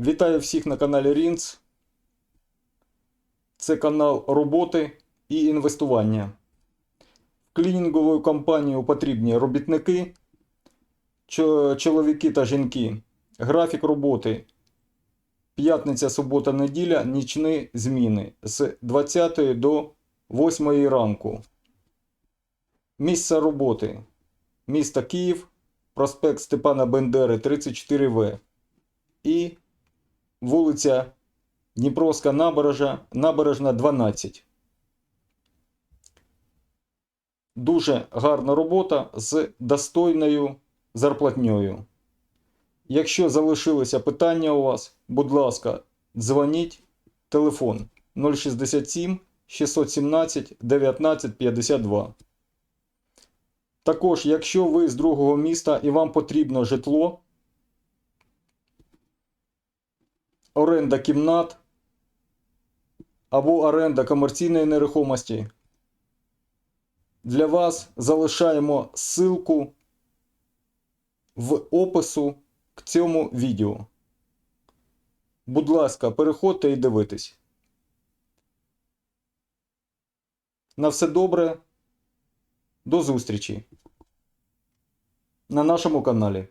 Вітаю всіх на каналі Рінц. Це канал роботи і інвестування. В клінінгову компанію потрібні робітники, чоловіки та жінки. Графік роботи. П'ятниця, субота, неділя, нічні зміни з 20 до 8 ранку. Місце роботи. Місто Київ, проспект Степана Бендери 34В і вулиця Дніпровська набережна, набережна 12. Дуже гарна робота з достойною зарплатньою. Якщо залишилися питання у вас, будь ласка, дзвоніть. Телефон 067 617 19 52. Також, якщо ви з другого міста і вам потрібно житло, оренда кімнат або оренда комерційної нерухомості, для вас залишаємо ссылку в опису к цьому відео. Будь ласка, переходьте і дивитесь. На все добре. До зустрічі на нашому каналі.